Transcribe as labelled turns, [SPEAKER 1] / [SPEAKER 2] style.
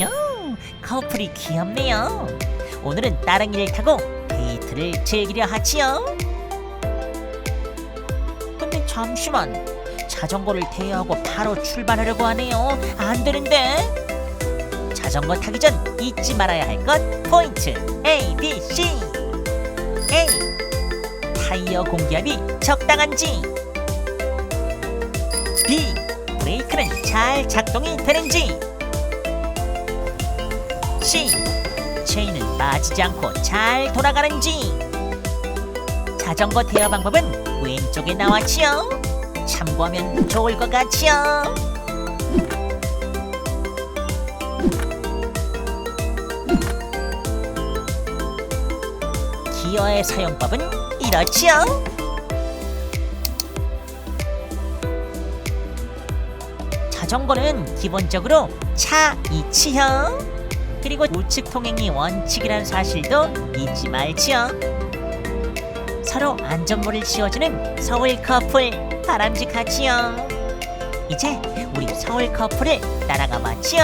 [SPEAKER 1] 오, 커플이 귀엽네요. 오늘은 따릉이를 타고 데이트를 즐기려 하지요. 근데 잠시만 자전거를 대여하고 바로 출발하려고 하네요. 안 되는데. 자전거 타기 전 잊지 말아야 할 것 포인트 A, B, C. A. 타이어 공기압이 적당한지. B. 잘 작동이 되는지. C. 체인은 빠지지 않고 잘 돌아가는지. 자전거 대여 방법은 왼쪽에 나왔지요. 참고하면 좋을 것 같지요. 기어의 사용법은 이렇지요. 자전거는 기본적으로 차 이치형 그리고 우측 통행이 원칙이라는 사실도 잊지 말지요. 서로 안전모를 씌워주는 서울 커플 바람직하지요. 이제 우리 서울 커플을 따라가 봤지요.